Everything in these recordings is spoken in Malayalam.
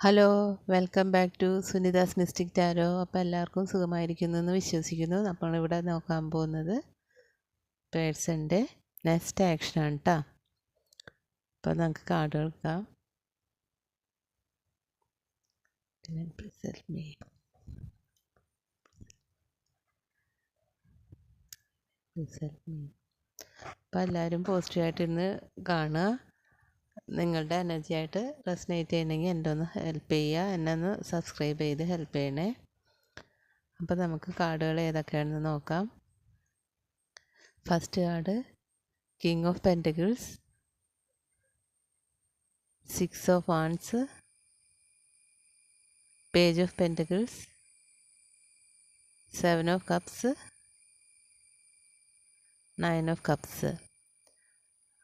Hello welcome back to Sunita's mystic tarot. അപ്പോൾ എല്ലാവർക്കും സുഖമായിരിക്കുന്നു എന്ന് വിശ്വസിക്കുന്നു. നമ്മളിവിടെ നോക്കാൻ പോകുന്നത് പേഴ്സന്റെ നെക്സ്റ്റ് ആക്ഷനാണ് കേട്ടോ അപ്പോൾ നമുക്ക് കാർഡ് എടുക്കാം. അപ്പോൾ എല്ലാവരും പോസിറ്റീവായിട്ട് ഇന്ന് കാണുക. നിങ്ങളുടെ എനർജി ആയിട്ട് റെസനേറ്റ് ചെയ്യണമെങ്കിൽ എന്റെ ഒന്ന് ഹെൽപ്പ് ചെയ്യുക. എന്നെ ഒന്ന് സബ്സ്ക്രൈബ് ചെയ്ത് ഹെൽപ്പ് ചെയ്യണേ. അപ്പോൾ നമുക്ക് കാർഡുകൾ ഏതൊക്കെയാണെന്ന് നോക്കാം. First card king of pentacles six of wands page of pentacles seven of cups nine of cups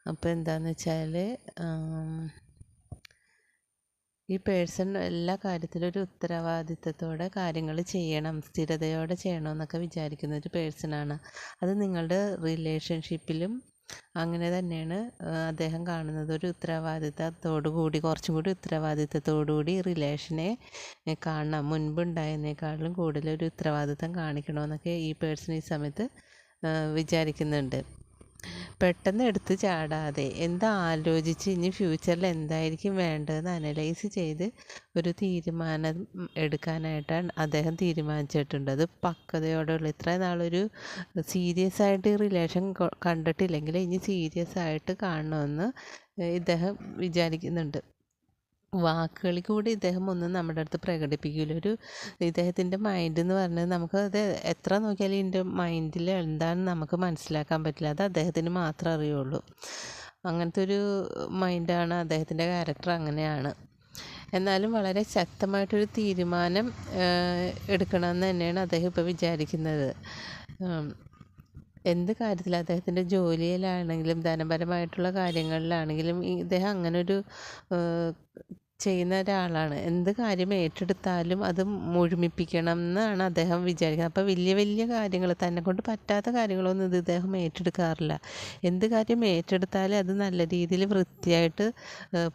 അപ്പോൾ എന്താണെന്ന് വെച്ചാൽ ഈ പേഴ്സൺ എല്ലാ കാര്യത്തിലും ഒരു ഉത്തരവാദിത്തത്തോടെ കാര്യങ്ങൾ ചെയ്യണം സ്ഥിരതയോടെ ചെയ്യണമെന്നൊക്കെ വിചാരിക്കുന്ന ഒരു പേഴ്സണാണ്. അത് നിങ്ങളുടെ റിലേഷൻഷിപ്പിലും അങ്ങനെ തന്നെയാണ് അദ്ദേഹം കാണുന്നത് ഒരു ഉത്തരവാദിത്തത്തോടു കൂടി കുറച്ചും കൂടി ഉത്തരവാദിത്തത്തോടു കൂടി റിലേഷനെ കാണണം. മുൻപുണ്ടായതിനേക്കാളും കൂടുതൽ ഒരു ഉത്തരവാദിത്തം കാണിക്കണമെന്നൊക്കെ ഈ പേഴ്സൺ ഈ സമയത്ത് വിചാരിക്കുന്നുണ്ട്. പെട്ടെന്ന് എടുത്ത് ചാടാതെ. എന്താ ആലോചിച്ച് ഇനി ഫ്യൂച്ചറിൽ എന്തായിരിക്കും വേണ്ടതെന്ന് അനലൈസ് ചെയ്ത് ഒരു തീരുമാനം എടുക്കാനായിട്ടാണ് അദ്ദേഹം തീരുമാനിച്ചിട്ടുണ്ട്. അത് പക്വതയോടെയുള്ള ഇത്ര നാളൊരു സീരിയസ് ആയിട്ട് റിലേഷൻ കണ്ടിട്ടില്ലെങ്കിൽ ഇനി സീരിയസ് ആയിട്ട് കാണണമെന്ന് ഇദ്ദേഹം വിചാരിക്കുന്നുണ്ട്. വാക്കുകളിൽ കൂടി ഇദ്ദേഹം ഒന്ന് നമ്മുടെ അടുത്ത് പ്രകടിപ്പിക്കില്ല ഒരു ഇദ്ദേഹത്തിന്റെ മൈൻഡ് എന്ന് പറഞ്ഞത് നമുക്ക് അത് എത്ര നോക്കിയാലും ഇതിന്റെ മൈൻഡിൽ എന്താണെന്ന് നമുക്ക് മനസ്സിലാക്കാൻ പറ്റില്ല. അത് അദ്ദേഹത്തിന് മാത്രമേ അറിയുള്ളൂ. അങ്ങനത്തെ ഒരു മൈൻഡാണ് അദ്ദേഹത്തിന്റെ ക്യാരക്ടർ അങ്ങനെയാണ്. എന്നാലും വളരെ ശക്തമായിട്ടൊരു തീരുമാനം എടുക്കണമെന്ന് തന്നെയാണ് അദ്ദേഹം ഇപ്പോൾ വിചാരിക്കുന്നത്. എന്ത് കാര്യത്തിൽ അദ്ദേഹത്തിന്റെ ജോലിയിലാണെങ്കിലും ധനപരമായിട്ടുള്ള കാര്യങ്ങളിലാണെങ്കിലും ഇദ്ദേഹം അങ്ങനൊരു ചെയ്യുന്ന ഒരാളാണ്. എന്ത് കാര്യം ഏറ്റെടുത്താലും അത് മുഴുമിപ്പിക്കണം എന്നാണ് അദ്ദേഹം വിചാരിക്കുന്നത്. അപ്പോൾ വലിയ വലിയ കാര്യങ്ങൾ തന്നെ കൊണ്ട് പറ്റാത്ത കാര്യങ്ങളൊന്നും ഇത് ഇദ്ദേഹം ഏറ്റെടുക്കാറില്ല. എന്ത് കാര്യം ഏറ്റെടുത്താലും അത് നല്ല രീതിയിൽ വൃത്തിയായിട്ട്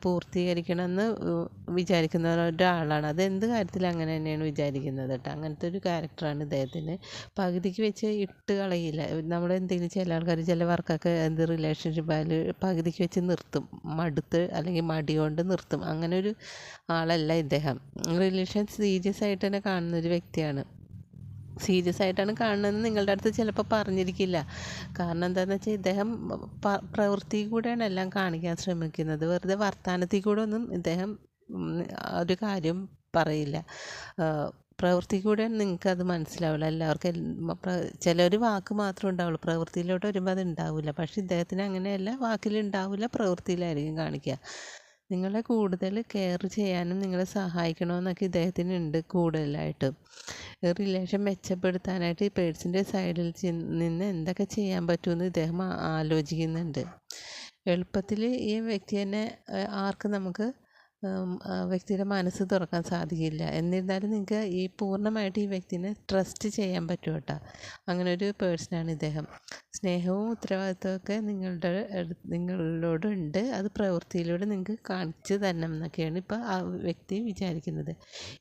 പൂർത്തീകരിക്കണം എന്ന് വിചാരിക്കുന്ന ഒരാളാണ്. അത് എന്ത് കാര്യത്തിൽ അങ്ങനെ തന്നെയാണ് വിചാരിക്കുന്നത് കേട്ടോ. അങ്ങനത്തെ ഒരു ക്യാരക്ടറാണ് ഇദ്ദേഹത്തിന്. പകുതിക്ക് വെച്ച് ഇട്ട് കളയില്ല. നമ്മൾ എന്തെങ്കിലും ചില ആൾക്കാർ ചില വർക്കൊക്കെ എന്ത് റിലേഷൻഷിപ്പ് ആയാലും പകുതിക്ക് വെച്ച് നിർത്തും. മടുത്ത് അല്ലെങ്കിൽ മടി കൊണ്ട് നിർത്തും. അങ്ങനെ ഒരു ആളല്ല ഇദ്ദേഹം. റിലേഷൻ സീരിയസ് ആയിട്ട് തന്നെ കാണുന്ന ഒരു വ്യക്തിയാണ്. സീരിയസ് ആയിട്ടാണ് കാണുന്നതെന്ന് നിങ്ങളുടെ അടുത്ത് ചിലപ്പോൾ പറഞ്ഞിരിക്കില്ല. കാരണം എന്താണെന്ന് വെച്ചാൽ ഇദ്ദേഹം പ്രവൃത്തി കൂടെയാണ് എല്ലാം കാണിക്കാൻ ശ്രമിക്കുന്നത്. വെറുതെ വർത്തമാനത്തിൽ കൂടെ ഒന്നും ഇദ്ദേഹം ഒരു കാര്യം പറയില്ല. പ്രവൃത്തി കൂടെ നിങ്ങൾക്ക് അത് മനസ്സിലാവില്ല എല്ലാവർക്കും ചില ഒരു വാക്ക് മാത്രമേ ഉണ്ടാവുള്ളൂ. പ്രവൃത്തിയിലോട്ട് വരുമ്പോൾ അത് ഉണ്ടാവില്ല പക്ഷേ ഇദ്ദേഹത്തിന് അങ്ങനെയല്ല. വാക്കിലുണ്ടാവില്ല പ്രവൃത്തിയിലായിരിക്കും കാണിക്കുക. നിങ്ങളെ കൂടുതൽ കെയർ ചെയ്യാനും നിങ്ങളെ സഹായിക്കണമെന്നൊക്കെ ഇദ്ദേഹത്തിന് ഉണ്ട് കൂടുതലായിട്ട് റിലേഷൻ മെച്ചപ്പെടുത്താനായിട്ട് ഈ പേഴ്സിന്റെ സൈഡിൽ നിന്ന് എന്തൊക്കെ ചെയ്യാൻ പറ്റുമെന്ന് ഇദ്ദേഹം ആലോചിക്കുന്നുണ്ട്. എളുപ്പത്തിൽ ഈ വ്യക്തി തന്നെ ആർക്കും നമുക്ക് വ്യക്തിയുടെ മനസ്സ് തുറക്കാൻ സാധിക്കില്ല. എന്നിരുന്നാലും നിങ്ങൾക്ക് ഈ പൂർണമായിട്ട് ഈ വ്യക്തിനെ ട്രസ്റ്റ് ചെയ്യാൻ പറ്റും കേട്ടോ. അങ്ങനെ ഒരു പേഴ്സണാണ് ഇദ്ദേഹം. സ്നേഹവും ഉത്തരവാദിത്തമൊക്കെ നിങ്ങളുടെ നിങ്ങളോടുണ്ട് അത് പ്രവൃത്തിയിലൂടെ നിങ്ങൾക്ക് കാണിച്ചു തരണം എന്നൊക്കെയാണ് ഇപ്പോൾ ആ വ്യക്തി വിചാരിക്കുന്നത്.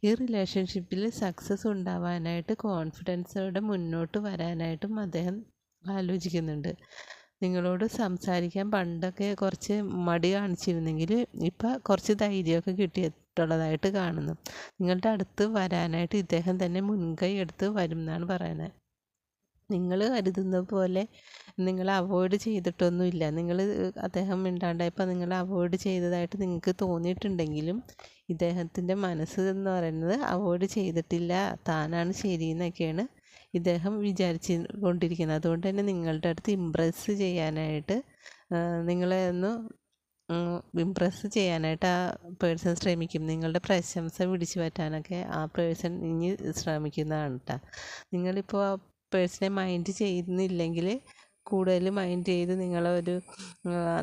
ഈ റിലേഷൻഷിപ്പിൽ സക്സസ് ഉണ്ടാവാനായിട്ട് കോൺഫിഡൻസോടെ മുന്നോട്ട് വരാനായിട്ടും അദ്ദേഹം ആലോചിക്കുന്നുണ്ട്. നിങ്ങളോട് സംസാരിക്കാൻ പണ്ടൊക്കെ കുറച്ച് മടി കാണിച്ചിരുന്നെങ്കിൽ ഇപ്പം കുറച്ച് ധൈര്യമൊക്കെ കിട്ടിയിട്ടുള്ളതായിട്ട് കാണുന്നു. നിങ്ങളുടെ അടുത്ത് വരാനായിട്ട് ഇദ്ദേഹം തന്നെ മുൻകൈ എടുത്ത് വരും എന്നാണ് പറയുന്നത്. നിങ്ങൾ കരുതുന്ന പോലെ നിങ്ങൾ അവോയ്ഡ് ചെയ്തിട്ടൊന്നുമില്ല. നിങ്ങൾ അദ്ദേഹം മിണ്ടാണ്ടായപ്പോൾ നിങ്ങൾ അവോയ്ഡ് ചെയ്തതായിട്ട് നിങ്ങൾക്ക് തോന്നിയിട്ടുണ്ടെങ്കിലും ഇദ്ദേഹത്തിന്റെ മനസ്സ് എന്ന് പറയുന്നത് അവോയ്ഡ് ചെയ്തിട്ടില്ല താനാണ് ശരി എന്നൊക്കെയാണ് ഇദ്ദേഹം വിചാരിച്ച് കൊണ്ടിരിക്കുന്നത് അതുകൊണ്ട് തന്നെ നിങ്ങളുടെ അടുത്ത് ഇമ്പ്രസ് ചെയ്യാനായിട്ട് നിങ്ങളെ ഒന്ന് ഇമ്പ്രസ് ചെയ്യാനായിട്ട് ആ പേഴ്സൺ ശ്രമിക്കും. നിങ്ങളുടെ പ്രശംസ പിടിച്ചു പറ്റാനൊക്കെ ആ പേഴ്സൺ ഇനി ശ്രമിക്കുന്നതാണ് കേട്ടോ നിങ്ങളിപ്പോൾ ആ പേഴ്സണെ മൈൻഡ് ചെയ്യുന്നില്ലെങ്കിൽ കൂടുതൽ മൈൻഡ് ചെയ്ത് നിങ്ങളൊരു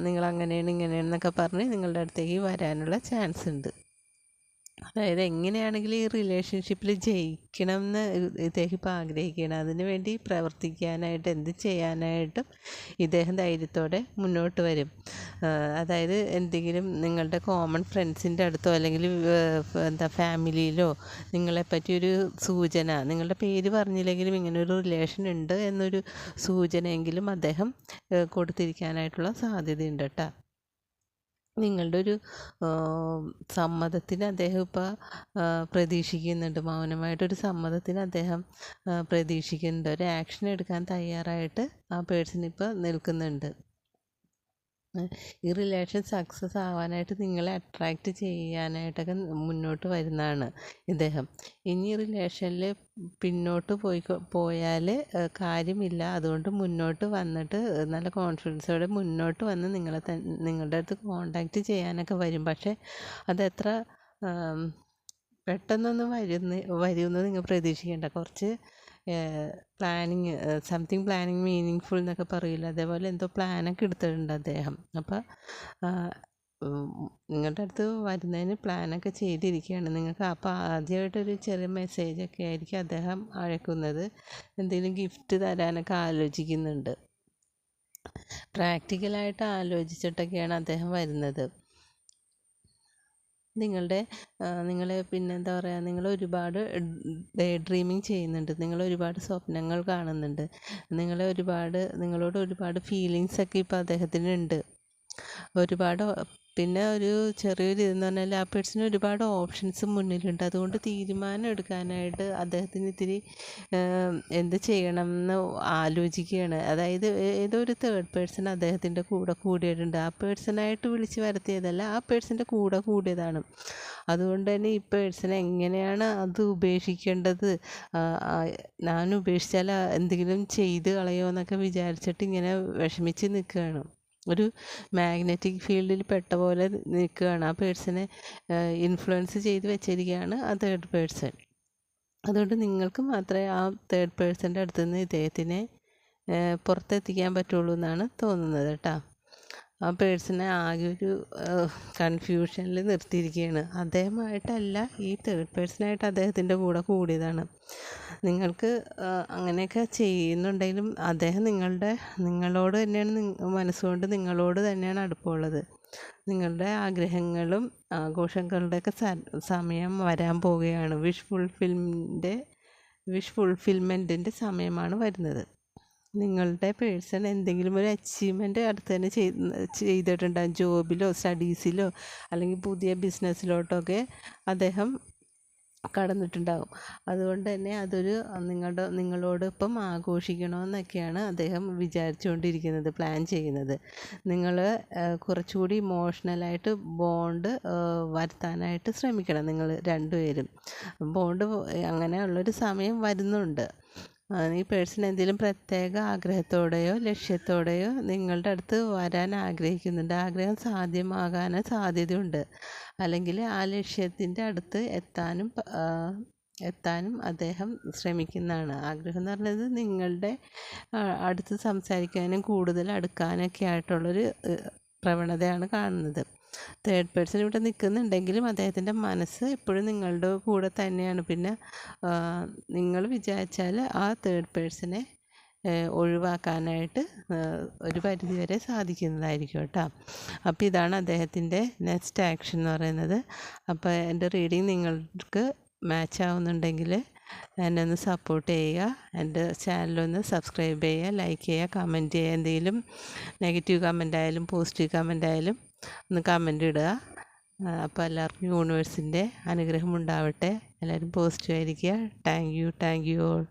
നിങ്ങളങ്ങനെയാണ് ഇങ്ങനെയാണെന്നൊക്കെ പറഞ്ഞ് നിങ്ങളുടെ അടുത്തേക്ക് വരാനുള്ള ചാൻസ് ഉണ്ട്. അതായത് എങ്ങനെയാണെങ്കിലും ഈ റിലേഷൻഷിപ്പിൽ ജയിക്കണം എന്ന് ഇദ്ദേഹം ഇപ്പോൾ ആഗ്രഹിക്കുകയാണ്. അതിന് വേണ്ടി പ്രവർത്തിക്കാനായിട്ട് എന്ത് ചെയ്യാനായിട്ടും ഇദ്ദേഹം ധൈര്യത്തോടെ മുന്നോട്ട് വരും. അതായത് എന്തെങ്കിലും നിങ്ങളുടെ കോമൺ ഫ്രണ്ട്സിന്റെ അടുത്തോ അല്ലെങ്കിൽ എന്താ ഫാമിലിയിലോ നിങ്ങളെപ്പറ്റി ഒരു സൂചന നിങ്ങളുടെ പേര് പറഞ്ഞില്ലെങ്കിലും ഇങ്ങനൊരു റിലേഷൻ ഉണ്ട് എന്നൊരു സൂചനയെങ്കിലും അദ്ദേഹം കൊടുത്തിരിക്കാനായിട്ടുള്ള സാധ്യതയുണ്ട് കേട്ടോ നിങ്ങളുടെ ഒരു സമ്മതത്തിന് അദ്ദേഹം ഇപ്പോൾ പ്രതീക്ഷിക്കുന്നുണ്ട്. മൗനമായിട്ടൊരു സമ്മതത്തിന് അദ്ദേഹം പ്രതീക്ഷിക്കുന്നുണ്ട്. ഒരു ആക്ഷൻ എടുക്കാൻ തയ്യാറായിട്ട് ആ പേഴ്സൺ ഇപ്പോൾ നിൽക്കുന്നുണ്ട്. ഈ റിലേഷൻ സക്സസ് ആവാനായിട്ട് നിങ്ങളെ അട്രാക്റ്റ് ചെയ്യാനായിട്ടൊക്കെ മുന്നോട്ട് വരുന്നതാണ് ഇദ്ദേഹം. ഇനി റിലേഷനിൽ പിന്നോട്ട് പോയി പോയാൽ കാര്യമില്ല. അതുകൊണ്ട് മുന്നോട്ട് വന്നിട്ട് നല്ല കോൺഫിഡൻസോടെ മുന്നോട്ട് വന്ന് നിങ്ങളെ നിങ്ങളുടെ അടുത്ത് കോണ്ടാക്റ്റ് ചെയ്യാനൊക്കെ വരും. പക്ഷേ അതെത്ര പെട്ടെന്നൊന്നും വരുന്ന വരുമെന്ന് നിങ്ങൾ പ്രതീക്ഷിക്കേണ്ട. കുറച്ച് planning something planning meaning full എന്നൊക്കെ പറയില്ല അതേപോലെ എന്തോ പ്ലാനൊക്കെ എടുത്തിട്ടുണ്ട് അദ്ദേഹം. അപ്പോൾ നിങ്ങളുടെ അടുത്ത് വരുന്നതിന് പ്ലാനൊക്കെ ചെയ്തിരിക്കുകയാണ് നിങ്ങൾക്ക് അപ്പോൾ ആദ്യമായിട്ടൊരു ചെറിയ മെസ്സേജൊക്കെ ആയിരിക്കും അദ്ദേഹം അയക്കുന്നത്. എന്തെങ്കിലും ഗിഫ്റ്റ് തരാനൊക്കെ ആലോചിക്കുന്നുണ്ട്. പ്രാക്ടിക്കലായിട്ട് ആലോചിച്ചിട്ടൊക്കെയാണ് അദ്ദേഹം വരുന്നത്. നിങ്ങളുടെ നിങ്ങൾ പിന്നെ എന്താ പറയുക നിങ്ങൾ ഒരുപാട് ഡേ ഡ്രീമിങ് ചെയ്യുന്നുണ്ട്. നിങ്ങൾ ഒരുപാട് സ്വപ്നങ്ങൾ കാണുന്നുണ്ട്. നിങ്ങളെ ഒരുപാട് നിങ്ങളോട് ഒരുപാട് ഫീലിങ്സ് ഒക്കെ ഇപ്പോൾ അദ്ദേഹത്തിനുണ്ട് ഒരുപാട് പിന്നെ ഒരു ചെറിയൊരു ഇതെന്ന് പറഞ്ഞാൽ ലാപ്പേഴ്സിന് ഒരുപാട് ഓപ്ഷൻസ് മുന്നിലുണ്ട്. അതുകൊണ്ട് തീരുമാനം എടുക്കാനായിട്ട് അദ്ദേഹത്തിന് ഇത്തിരി എന്ത് ചെയ്യണം എന്ന് ആലോചിക്കുകയാണ്. അതായത് ഏതോ ഒരു തേർഡ് പേഴ്സൺ അദ്ദേഹത്തിന്റെ കൂടെ കൂടിയിട്ടുണ്ട്. ആ പേഴ്സണായിട്ട് വിളിച്ച് വരുത്തിയതല്ല ആ പേഴ്സന്റെ കൂടെ കൂടിയതാണ്. അതുകൊണ്ട് തന്നെ ഈ പേഴ്സൺ എങ്ങനെയാണ് അത് ഉപേക്ഷിക്കേണ്ടത്? ഞാൻ ഉപേക്ഷിച്ചാൽ എന്തെങ്കിലും ചെയ്ത് കളയോ എന്നൊക്കെ വിചാരിച്ചിട്ട് ഇങ്ങനെ വിഷമിച്ച് നിൽക്കുകയാണ്. ഒരു മാഗ്നറ്റിക് ഫീൽഡിൽ പെട്ട പോലെ നിൽക്കുകയാണ്. ആ പേഴ്സണെ ഇൻഫ്ലുവൻസ് ചെയ്ത് വെച്ചിരിക്കുകയാണ് ആ തേർഡ് പേഴ്സൺ അതുകൊണ്ട് നിങ്ങൾക്ക് മാത്രമേ ആ തേർഡ് പേഴ്സന്റെ അടുത്ത് നിന്ന് ഇദ്ദേഹത്തിനെ പുറത്തെത്തിക്കാൻ പറ്റുള്ളൂ എന്നാണ് തോന്നുന്നത് കേട്ടോ. ആ പേഴ്സണെ ആകെ ഒരു കൺഫ്യൂഷനിൽ നിർത്തിയിരിക്കുകയാണ് അദ്ദേഹമായിട്ടല്ല ഈ തേർഡ് പേഴ്സണായിട്ട് അദ്ദേഹത്തിന്റെ കൂടെ കൂടിയതാണ്. നിങ്ങൾക്ക് അങ്ങനെയൊക്കെ ചെയ്യുന്നുണ്ടെങ്കിലും അദ്ദേഹം നിങ്ങളുടെ നിങ്ങളോട് തന്നെയാണ് മനസ്സുകൊണ്ട് നിങ്ങളോട് തന്നെയാണ് അടുപ്പമുള്ളത്. നിങ്ങളുടെ ആഗ്രഹങ്ങളും ആഘോഷങ്ങളുടെയൊക്കെ സമയം വരാൻ പോവുകയാണ്. വിഷ് ഫുൾഫിൽമിന്റെ വിഷ് ഫുൾഫിൽമെന്റിന്റെ സമയമാണ് വരുന്നത്. നിങ്ങളുടെ പേഴ്സൺ എന്തെങ്കിലും ഒരു അച്ചീവ്മെന്റ് അടുത്ത് തന്നെ ചെയ്തിട്ടുണ്ടാകും ജോബിലോ സ്റ്റഡീസിലോ അല്ലെങ്കിൽ പുതിയ ബിസിനസ്സിലോട്ടൊക്കെ അദ്ദേഹം കടന്നിട്ടുണ്ടാകും അതുകൊണ്ട് തന്നെ അതൊരു നിങ്ങളുടെ നിങ്ങളോടൊപ്പം ആഘോഷിക്കണമെന്നൊക്കെയാണ് അദ്ദേഹം വിചാരിച്ചുകൊണ്ടിരിക്കുന്നത് പ്ലാൻ ചെയ്യുന്നത്. നിങ്ങൾ കുറച്ചുകൂടി ഇമോഷണലായിട്ട് ബോണ്ട് വരുത്താനായിട്ട് ശ്രമിക്കണം നിങ്ങൾ രണ്ടുപേരും. ബോണ്ട് അങ്ങനെയുള്ളൊരു സമയം വരുന്നുണ്ട്. ഈ പേഴ്സൺ എന്തെങ്കിലും പ്രത്യേക ആഗ്രഹത്തോടെയോ ലക്ഷ്യത്തോടെയോ നിങ്ങളുടെ അടുത്ത് വരാൻ ആഗ്രഹിക്കുന്നുണ്ട്. ആഗ്രഹം സാധ്യമാകാൻ സാധ്യതയുണ്ട്. അല്ലെങ്കിൽ ആ ലക്ഷ്യത്തിന്റെ അടുത്ത് എത്താനും എത്താനും അദ്ദേഹം ശ്രമിക്കുന്നതാണ്. ആഗ്രഹം എന്ന് പറഞ്ഞത് നിങ്ങളുടെ അടുത്ത് സംസാരിക്കാനും കൂടുതൽ അടുക്കാനൊക്കെ ആയിട്ടുള്ളൊരു പ്രവണതയാണ് കാണുന്നത്. തേർഡ് പേഴ്സൺ ഇവിടെ നിൽക്കുന്നുണ്ടെങ്കിലും അദ്ദേഹത്തിന്റെ മനസ്സ് എപ്പോഴും നിങ്ങളുടെ കൂടെ തന്നെയാണ്. പിന്നെ നിങ്ങൾ വിചാരിച്ചാൽ ആ തേർഡ് പേഴ്സണെ ഒഴിവാക്കാനായിട്ട് ഒരു പരിധി വരെ സാധിക്കുന്നതായിരിക്കും കേട്ടോ. അപ്പോൾ ഇതാണ് അദ്ദേഹത്തിന്റെ നെക്സ്റ്റ് ആക്ഷൻ എന്ന് പറയുന്നത്. അപ്പോൾ എന്റെ റീഡിങ് നിങ്ങൾക്ക് മാച്ച് ആവുന്നുണ്ടെങ്കിൽ എന്നെ ഒന്ന് സപ്പോർട്ട് ചെയ്യുക. എന്റെ ചാനലൊന്ന് സബ്സ്ക്രൈബ് ചെയ്യുക ലൈക്ക് ചെയ്യുക കമന്റ് ചെയ്യുക. എന്തെങ്കിലും നെഗറ്റീവ് കമന്റ് ആയാലും പോസിറ്റീവ് കമന്റ് ആയാലും ഒന്ന് കമന്റ് ഇടുക. അപ്പോൾ എല്ലാവർക്കും യൂണിവേഴ്സിന്റെ അനുഗ്രഹം ഉണ്ടാവട്ടെ. എല്ലാവരും പോസിറ്റീവ് ആയിരിക്കുക. Thank you thank you all